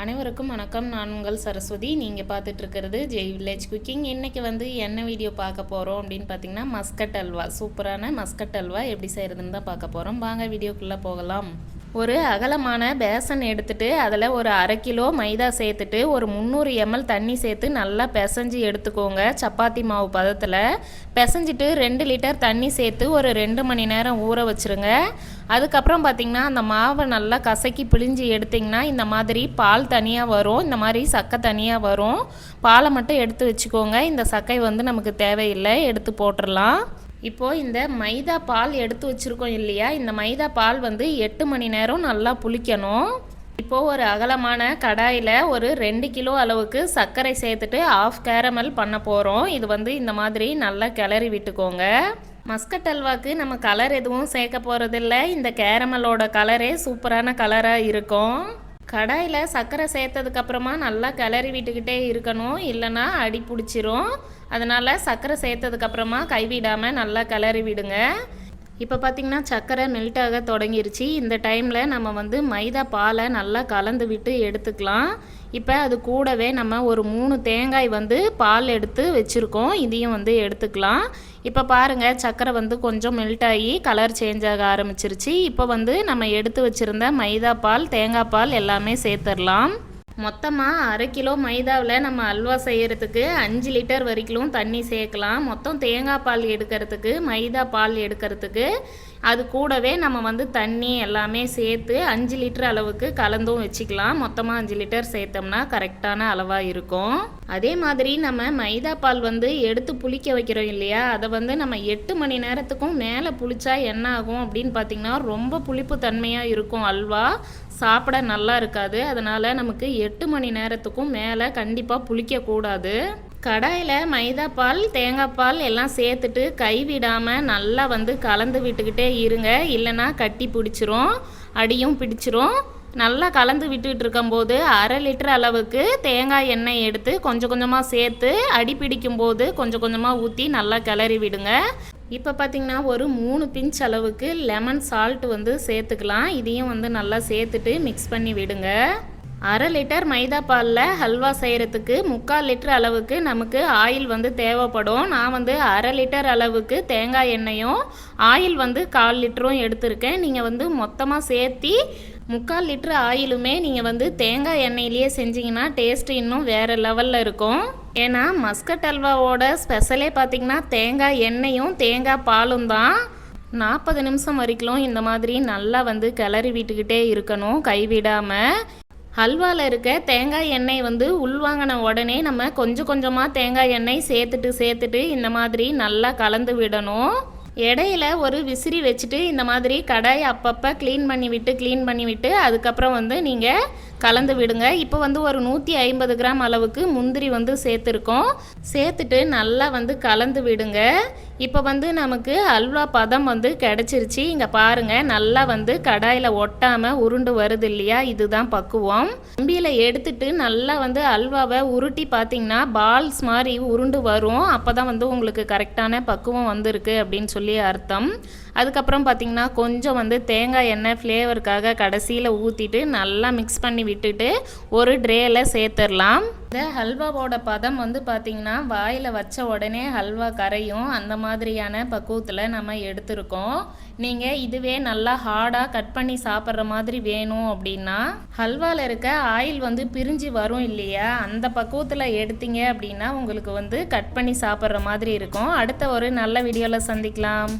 அனைவருக்கும் வணக்கம். நான் உங்கள் சரஸ்வதி. நீங்கள் பார்த்துட்டு இருக்கிறது ஜெய் வில்லேஜ் குக்கிங் இன்றைக்கி வந்து என்ன வீடியோ பார்க்க போகிறோம் அப்படின்னு பார்த்தீங்கன்னா மஸ்கட் அல்வா. சூப்பரான மஸ்கட் அல்வா எப்படி செய்கிறதுன்னு தான் பார்க்க போகிறோம் வாங்க வீடியோக்குள்ளே போகலாம். ஒரு அகலமான பேசன் எடுத்துட்டு அதில் ஒரு அரை கிலோ மைதா சேர்த்துட்டு ஒரு முந்நூறு எம்எல் தண்ணி சேர்த்து நல்லா பிசைஞ்சு எடுத்துக்கோங்க சப்பாத்தி மாவு பதத்தில். பிசைஞ்சிட்டு ரெண்டு லிட்டர் தண்ணி சேர்த்து ஒரு ரெண்டு மணி நேரம் ஊற வச்சுருங்க. அதுக்கப்புறம் பார்த்திங்கன்னா அந்த மாவை நல்லா கசக்கி பிழிஞ்சு எடுத்திங்கன்னா இந்த மாதிரி பால் தனியாக வரும். இந்த மாதிரி சக்கை தனியாக வரும். பாலை மட்டும் எடுத்து வச்சுக்கோங்க. இந்த சக்கை வந்து நமக்கு தேவையில்லை. எடுத்து போட்டுடலாம் இப்போது இந்த மைதா பால் எடுத்து வச்சுருக்கோம் இல்லையா? இந்த மைதா பால் வந்து எட்டு மணி நேரம் நல்லா புளிக்கணும். இப்போது ஒரு அகலமான கடாயில் ஒரு ரெண்டு கிலோ அளவுக்கு சர்க்கரை சேர்த்துட்டு ஆஃப் கேரமல் பண்ண போகிறோம் இது வந்து இந்த மாதிரி நல்லா கிளறி விட்டுக்கோங்க. மஸ்கட் அல்வாக்கு நம்ம கலர் எதுவும் சேர்க்க போகிறதில்ல இந்த கேரமலோட கலரே சூப்பரான கலராக இருக்கும். கடாயில் சர்க்கரை சேர்த்ததுக்கப்புறமா நல்லா கிளறி விட்டுக்கிட்டே இருக்கணும். இல்லைன்னா அடி பிடிச்சிரும். அதனால் சர்க்கரை சேர்த்ததுக்கப்புறமா கைவிடாமல் நல்லா கிளறி விடுங்க. இப்போ பார்த்திங்கன்னா சர்க்கரை மெல்ட் ஆக தொடங்கிருச்சு. இந்த டைமில் நம்ம வந்து மைதா பாலை நல்லா கலந்து விட்டு எடுத்துக்கலாம். இப்போ அது கூடவே நம்ம ஒரு மூணு தேங்காய் வந்து பால் எடுத்து வச்சுருக்கோம். இதையும் வந்து எடுத்துக்கலாம். இப்போ பாருங்கள் சர்க்கரை வந்து கொஞ்சம் மெல்ட் ஆகி கலர் சேஞ்ச் ஆக ஆரம்பிச்சிருச்சு. இப்போ வந்து நம்ம எடுத்து வச்சுருந்த மைதா பால் தேங்காய் பால் எல்லாமே சேர்த்துடலாம். மொத்தமாக அரை கிலோ மைதாவில் நம்ம அல்வா செய்கிறதுக்கு அஞ்சு லிட்டர் வரைக்கும் தண்ணி சேர்க்கலாம். மொத்தம் தேங்காய் பால் எடுக்கிறதுக்கு மைதா பால் எடுக்கிறதுக்கு. அது கூடவே நம்ம வந்து தண்ணி எல்லாமே சேர்த்து அஞ்சு லிட்டர் அளவுக்கு கலந்தும் வச்சுக்கலாம். மொத்தமாக அஞ்சு லிட்டர் சேர்த்தோம்னா கரெக்டான அளவாக இருக்கும். அதே மாதிரி நம்ம மைதா பால் வந்து எடுத்து புளிக்க வைக்கிறோம் இல்லையா? அதை வந்து நம்ம எட்டு மணி நேரத்துக்கும் மேலே புளிச்சா என்ன ஆகும் அப்படின்னு பார்த்திங்கன்னா ரொம்ப புளிப்பு தன்மையாக இருக்கும் அல்வா. சாப்பிட நல்லா இருக்காது. அதனால் நமக்கு எட்டு மணி நேரத்துக்கும் மேலே கண்டிப்பாக புளிக்கக்கூடாது கடாயில் மைதா பால் தேங்காய் பால் எல்லாம் சேர்த்துட்டு கைவிடாமல் நல்லா வந்து கலந்து விட்டுக்கிட்டே இருங்க. இல்லைன்னா கட்டி பிடிச்சிரும் அடியும் பிடிச்சிரும். நல்லா கலந்து விட்டுட்டு இருக்கும்போது அரை லிட்டர் அளவுக்கு தேங்காய் எண்ணெய் எடுத்து கொஞ்சம் கொஞ்சமாக சேர்த்து அடி பிடிக்கும் போது கொஞ்சம் கொஞ்சமாக ஊற்றி நல்லா கிளறி விடுங்க. இப்போ பார்த்திங்கன்னா ஒரு மூணு பிஞ்ச் அளவுக்கு லெமன் சால்ட் வந்து சேர்த்துக்கலாம். இதையும் வந்து நல்லா சேர்த்துட்டு மிக்ஸ் பண்ணி விடுங்க. அரை லிட்டர் மைதா பாலில் ஹல்வா செய்கிறதுக்கு முக்கால் லிட்டர் அளவுக்கு நமக்கு ஆயில் வந்து தேவைப்படும். நான் வந்து அரை லிட்டர் அளவுக்கு தேங்காய் எண்ணெயும் ஆயில் வந்து கால் லிட்டரும் எடுத்திருக்கேன். நீங்கள் வந்து மொத்தமாக சேர்த்தி முக்கால் லிட்டர் ஆயிலுமே நீங்கள் வந்து தேங்காய் எண்ணெயிலேயே செஞ்சிங்கன்னா டேஸ்ட் இன்னும் வேறு லெவலில் இருக்கும். ஏன்னா மஸ்கட் அல்வாவோட ஸ்பெஷலே பார்த்திங்கன்னா தேங்காய் எண்ணெயும் தேங்காய் பாலும் தான். நாற்பது நிமிஷம் வரைக்கும் இந்த மாதிரி நல்லா வந்து கிளறி விட்டுக்கிட்டே இருக்கணும் கைவிடாமல் ஹல்வாவில் இருக்க தேங்காய் எண்ணெய் வந்து உள்வாங்கின உடனே நம்ம கொஞ்சம் கொஞ்சமாக தேங்காய் எண்ணெய் சேர்த்துட்டு சேர்த்துட்டு இந்த மாதிரி நல்லா கலந்து விடணும். இடையில ஒரு விசிறி வச்சுட்டு இந்த மாதிரி கடாய் அப்பப்போ க்ளீன் பண்ணி விட்டு க்ளீன் பண்ணி விட்டு அதுக்கப்புறம் வந்து நீங்கள் கலந்து விடுங்க. இப்போ வந்து ஒரு நூற்றி ஐம்பது கிராம் அளவுக்கு முந்திரி வந்து சேர்த்துருக்கோம். சேர்த்துட்டு நல்லா வந்து கலந்து விடுங்க. இப்போ வந்து நமக்கு அல்வா பதம் வந்து கிடச்சிருச்சு. இங்கே பாருங்கள் நல்லா வந்து கடாயில் ஒட்டாமல் உருண்டு வருது இல்லையா? இதுதான் பக்குவம். கம்பியில் எடுத்துட்டு நல்லா வந்து அல்வாவை உருட்டி பார்த்தீங்கன்னா பால்ஸ் மாதிரி உருண்டு வரும். அப்போ தான் வந்து உங்களுக்கு கரெக்டான பக்குவம் வந்திருக்கு அப்படின்னு சொல்லி அர்த்தம். அதுக்கப்புறம் பார்த்திங்கன்னா கொஞ்சம் வந்து தேங்காய் எண்ணெய் ஃப்ளேவருக்காக கடைசியில் ஊற்றிட்டு நல்லா மிக்ஸ் பண்ணி விட்டுட்டு ஒரு ட்ரேயில் சேர்த்துடலாம். இந்த ஹல்வாவோட பதம் வந்து பார்த்திங்கன்னா வாயில் வச்ச உடனே ஹல்வா கரையும். அந்த மாதிரியான பக்குவத்தில் நம்ம எடுத்துருக்கோம். நீங்கள் இதுவே நல்லா ஹார்டாக கட் பண்ணி சாப்பிட்ற மாதிரி வேணும் அப்படின்னா ஹல்வாவில் இருக்க ஆயில் வந்து பிரிஞ்சு வரும் இல்லையா? அந்த பக்குவத்தில் எடுத்தீங்க அப்படின்னா உங்களுக்கு வந்து கட் பண்ணி சாப்பிட்ற மாதிரி இருக்கும். அடுத்த ஒரு நல்ல வீடியோவில் சந்திக்கலாம்.